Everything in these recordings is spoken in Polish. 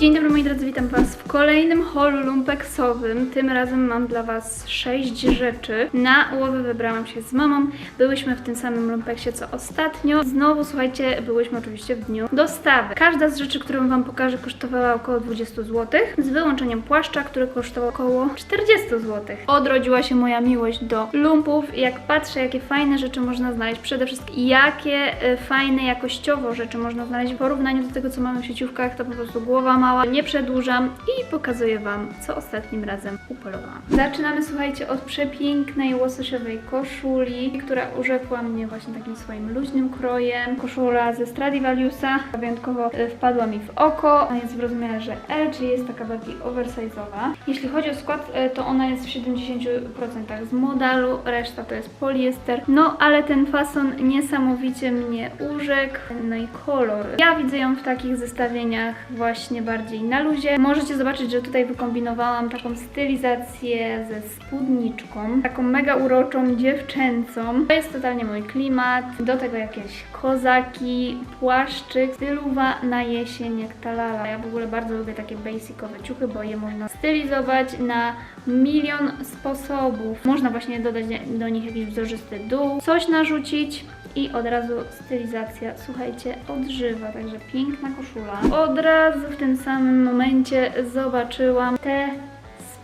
Dzień dobry moi drodzy, witam Was kolejnym holu lumpeksowym. Tym razem mam dla Was 6 rzeczy. Na łowy wybrałam się z mamą. Byłyśmy w tym samym lumpeksie co ostatnio. Znowu, słuchajcie, byłyśmy oczywiście w dniu dostawy. Każda z rzeczy, którą Wam pokażę, kosztowała około 20 zł. Z wyłączeniem płaszcza, który kosztował około 40 zł. Odrodziła się moja miłość do lumpów. Jak patrzę, jakie fajne rzeczy można znaleźć, przede wszystkim jakie e, fajne jakościowo rzeczy można znaleźć w porównaniu do tego, co mamy w sieciówkach, to po prostu głowa mała. Nie przedłużam i pokazuję Wam, co ostatnim razem upolowałam. Zaczynamy, słuchajcie, od przepięknej łososiowej koszuli, która urzekła mnie właśnie takim swoim luźnym krojem. Koszula ze Stradivariusa, wyjątkowo e, wpadła mi w oko. Ona jest w rozmiarze L, czyli jest taka bardziej oversize'owa. Jeśli chodzi o skład, e, to ona jest w 70% z modalu, reszta to jest poliester. No, ale ten fason niesamowicie mnie urzekł. No i kolor. Ja widzę ją w takich zestawieniach właśnie bardziej na luzie. Możecie zobaczyć, że tutaj wykombinowałam taką stylizację ze spódniczką, taką mega uroczą, dziewczęcą. To jest totalnie mój klimat. Do tego jakieś kozaki, płaszczyk, stylowa na jesień jak ta lala. Ja w ogóle bardzo lubię takie basicowe ciuchy, bo je można stylizować na milion sposobów. Można właśnie dodać do nich jakiś wzorzysty dół, coś narzucić i od razu stylizacja, słuchajcie, odżywa, także piękna koszula. Od razu w tym samym momencie zobaczyłam te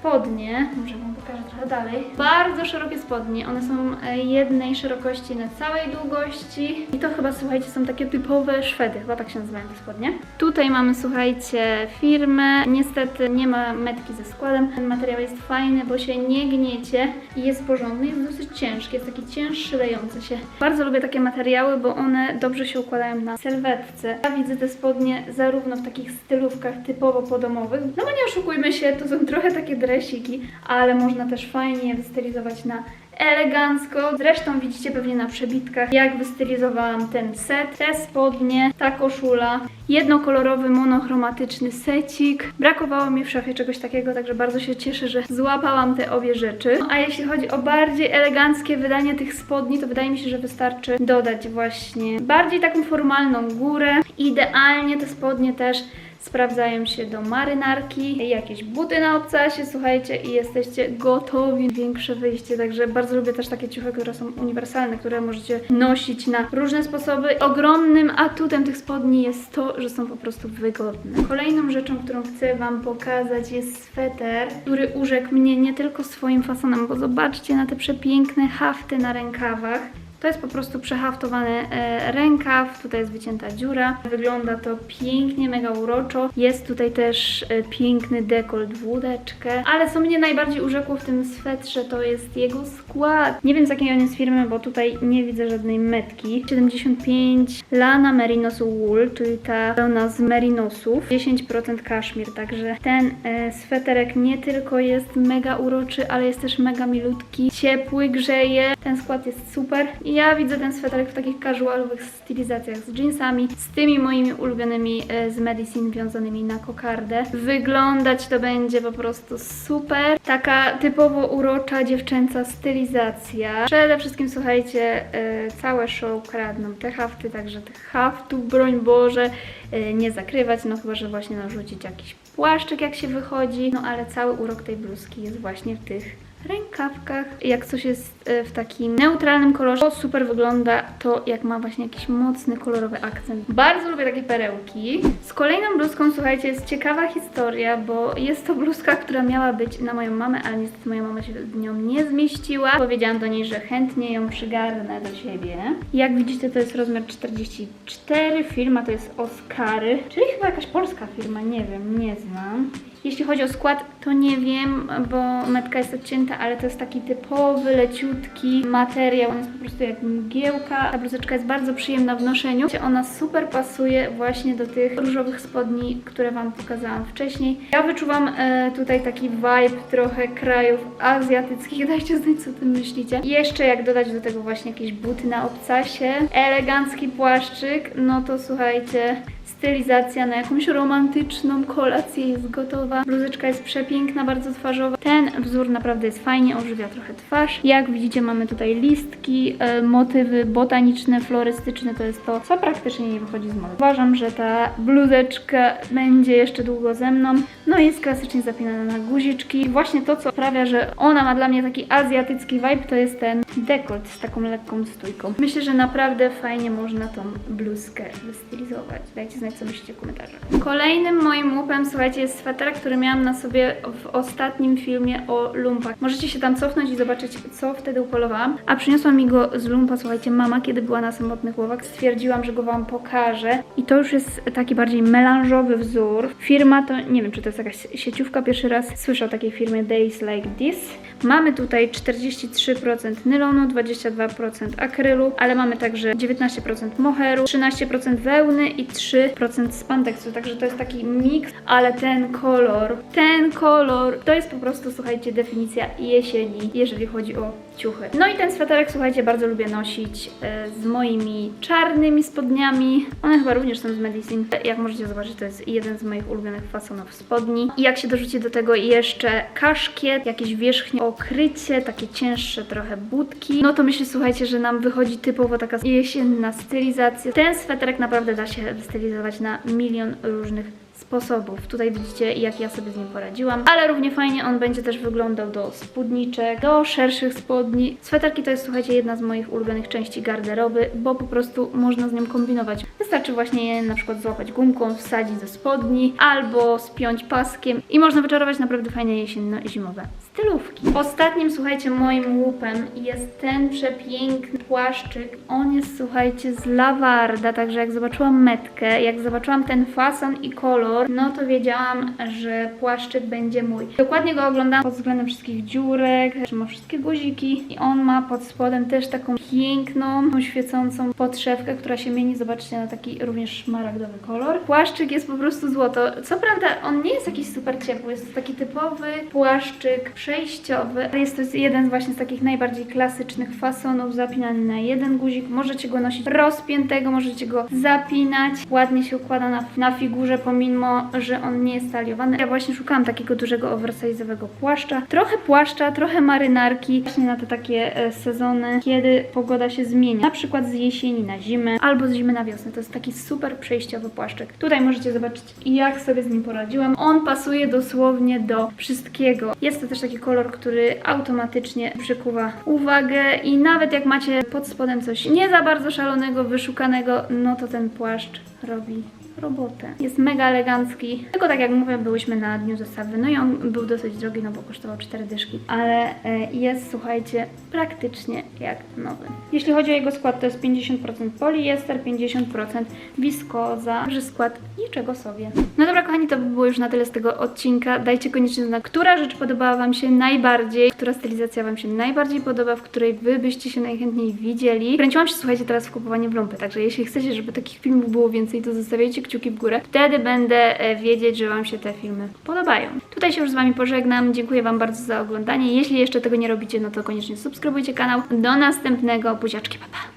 spodnie, może Wam pokażę trochę dalej. Bardzo szerokie spodnie, one są e, jednej szerokości na całej długości i to chyba, słuchajcie, są takie typowe Szwedy, chyba tak się nazywają te spodnie. Tutaj mamy, słuchajcie, firmę, niestety nie ma metki ze składem. Ten materiał jest fajny, bo się nie gniecie i jest porządny, jest dosyć ciężki, jest taki cięższy, lejący się. Bardzo lubię takie materiały, bo one dobrze się układają na serwetce. Ja widzę te spodnie zarówno w takich stylówkach typowo podomowych, no bo nie oszukujmy się, to są trochę takie dresiki, ale można też fajnie je wystylizować na elegancko. Zresztą widzicie pewnie na przebitkach, jak wystylizowałam ten set. Te spodnie, ta koszula, jednokolorowy, monochromatyczny secik. Brakowało mi w szafie czegoś takiego, także bardzo się cieszę, że złapałam te obie rzeczy. No, a jeśli chodzi o bardziej eleganckie wydanie tych spodni, to wydaje mi się, że wystarczy dodać właśnie bardziej taką formalną górę. Idealnie te spodnie też sprawdzają się do marynarki, jakieś buty na obcasie, słuchajcie, i jesteście gotowi. Większe wyjście, także bardzo lubię też takie ciuchy, które są uniwersalne, które możecie nosić na różne sposoby. Ogromnym atutem tych spodni jest to, że są po prostu wygodne. Kolejną rzeczą, którą chcę Wam pokazać jest sweter, który urzekł mnie nie tylko swoim fasonem, bo zobaczcie na te przepiękne hafty na rękawach. To jest po prostu przehaftowany e, rękaw, tutaj jest wycięta dziura. Wygląda to pięknie, mega uroczo. Jest tutaj też e, piękny dekolt w łódeczkę. Ale co mnie najbardziej urzekło w tym swetrze to jest jego skład. Nie wiem z jakiej on jest firmy, bo tutaj nie widzę żadnej metki. 75 Lana Merinosu Wool, czyli ta pełna z merinosów. 10% kaszmir, także ten e, sweterek nie tylko jest mega uroczy, ale jest też mega milutki, ciepły, grzeje. Ten skład jest super. I ja widzę ten sweterek w takich casualowych stylizacjach z jeansami, z tymi moimi ulubionymi e, z Medicine wiązanymi na kokardę. Wyglądać to będzie po prostu super. Taka typowo urocza, dziewczęca stylizacja. Przede wszystkim, słuchajcie, e, całe show kradną te hafty, także tych haftów, broń Boże, e, nie zakrywać, no chyba, że właśnie narzucić jakiś płaszczyk, jak się wychodzi. No ale cały urok tej bluzki jest właśnie w tych rękawkach. Jak coś jest e, w takim neutralnym kolorze, to super wygląda to, jak ma właśnie jakiś mocny, kolorowy akcent. Bardzo lubię takie perełki. Z kolejną bluzką, słuchajcie, jest ciekawa historia, bo jest to bluzka, która miała być na moją mamę, ale niestety moja mama się z nią nie zmieściła. Powiedziałam do niej, że chętnie ją przygarnę do siebie. Jak widzicie, to jest rozmiar 44. Firma to jest Oscary, czyli chyba jakaś polska firma, nie wiem, nie znam. Jeśli chodzi o skład, to nie wiem, bo metka jest odcięta, ale to jest taki typowy, leciutki materiał. On jest po prostu jak mgiełka. Ta bluzeczka jest bardzo przyjemna w noszeniu. Ona super pasuje właśnie do tych różowych spodni, które Wam pokazałam wcześniej. Ja wyczuwam e, tutaj taki vibe trochę krajów azjatyckich. Dajcie znać, co o tym myślicie. Jeszcze jak dodać do tego właśnie jakieś buty na obcasie, elegancki płaszczyk, no to słuchajcie, stylizacja na jakąś romantyczną kolację jest gotowa. Bluzeczka jest przepiękna, bardzo twarzowa. Ten wzór naprawdę jest fajnie, ożywia trochę twarz. Jak widzicie mamy tutaj listki, e, motywy botaniczne, florystyczne, to jest to, co praktycznie nie wychodzi z mody. Uważam, że ta bluzeczka będzie jeszcze długo ze mną. No i jest klasycznie zapinana na guziczki. Właśnie to, co sprawia, że ona ma dla mnie taki azjatycki vibe, to jest ten dekolt z taką lekką stójką. Myślę, że naprawdę fajnie można tą bluzkę wystylizować. Dajcie znać, co myślicie w komentarzach. Kolejnym moim łupem, słuchajcie, jest sweter, który miałam na sobie w ostatnim filmie o lumpach. Możecie się tam cofnąć i zobaczyć, co wtedy upolowałam. A przyniosła mi go z lumpa, słuchajcie, mama, kiedy była na samotnych łowach. Stwierdziłam, że go Wam pokażę. I to już jest taki bardziej melanżowy wzór. Firma to, nie wiem, czy to jest jakaś sieciówka, pierwszy raz słyszę o takiej firmie Days Like This. Mamy tutaj 43% nylonu, 22% akrylu, ale mamy także 19% moheru, 13% wełny i 3% spandeksu, także to jest taki miks, ale ten kolor, ten kolor, to jest po prostu, słuchajcie, definicja jesieni, jeżeli chodzi o ciuchy. No i ten sweterek, słuchajcie, bardzo lubię nosić e, z moimi czarnymi spodniami. One chyba również są z Medicine. Jak możecie zobaczyć, to jest jeden z moich ulubionych fasonów spodni. I jak się dorzuci do tego jeszcze kaszkiet, jakieś wierzchnie okrycie, takie cięższe trochę budki, no to myślę, słuchajcie, że nam wychodzi typowo taka jesienna stylizacja. Ten sweterek naprawdę da się stylizować na milion różnych sposobów. Tutaj widzicie, jak ja sobie z nim poradziłam, ale równie fajnie on będzie też wyglądał do spódniczek, do szerszych spodni. Sweterki to jest, słuchajcie, jedna z moich ulubionych części garderoby, bo po prostu można z nią kombinować. Wystarczy właśnie je na przykład złapać gumką, wsadzić do spodni, albo spiąć paskiem i można wyczarować naprawdę fajne jesienno-zimowe stylówki. Ostatnim, słuchajcie, moim łupem jest ten przepiękny płaszczyk. On jest, słuchajcie, z lawarda, także jak zobaczyłam metkę, jak zobaczyłam ten fason i kolor, no to wiedziałam, że płaszczyk będzie mój. Dokładnie go oglądałam pod względem wszystkich dziurek, że ma wszystkie guziki i on ma pod spodem też taką piękną, świecącą podszewkę, która się mieni, zobaczcie, na taki również szmaragdowy kolor. Płaszczyk jest po prostu złoto. Co prawda, on nie jest jakiś super ciepły, jest to taki typowy płaszczyk przejściowy. Jest to jeden właśnie z takich najbardziej klasycznych fasonów, zapinany na jeden guzik. Możecie go nosić rozpiętego, możecie go zapinać. Ładnie się układa na, na figurze, pomimo, że on nie jest taliowany. Ja właśnie szukałam takiego dużego oversize'owego płaszcza. Trochę płaszcza, trochę marynarki. Właśnie na te takie e, sezony, kiedy pogoda się zmienia. Na przykład z jesieni na zimę, albo z zimy na wiosnę. To jest taki super przejściowy płaszczyk. Tutaj możecie zobaczyć, jak sobie z nim poradziłam. On pasuje dosłownie do wszystkiego. Jest to też taki kolor, który automatycznie przykuwa uwagę i nawet jak macie pod spodem coś nie za bardzo szalonego, wyszukanego, no to ten płaszcz robi robotę. Jest mega elegancki. Tylko tak jak mówię, byłyśmy na dniu zestawy. No i on był dosyć drogi, no bo kosztował 4 dyszki. Ale e, jest, słuchajcie, praktycznie jak nowy. Jeśli chodzi o jego skład, to jest 50% poliester, 50% wiskoza, także skład niczego sobie. No dobra, kochani, to by było już na tyle z tego odcinka. Dajcie koniecznie znać, która rzecz podobała Wam się najbardziej, która stylizacja Wam się najbardziej podoba, w której Wy byście się najchętniej widzieli. Kręciłam się, słuchajcie, teraz w kupowanie w lumpy, także jeśli chcecie, żeby takich filmów było więcej, to zostawiajcie kciuki w górę. Wtedy będę e, wiedzieć, że Wam się te filmy podobają. Tutaj się już z Wami pożegnam. Dziękuję Wam bardzo za oglądanie. Jeśli jeszcze tego nie robicie, no to koniecznie subskrybujcie kanał. Do następnego. Buziaczki, pa pa!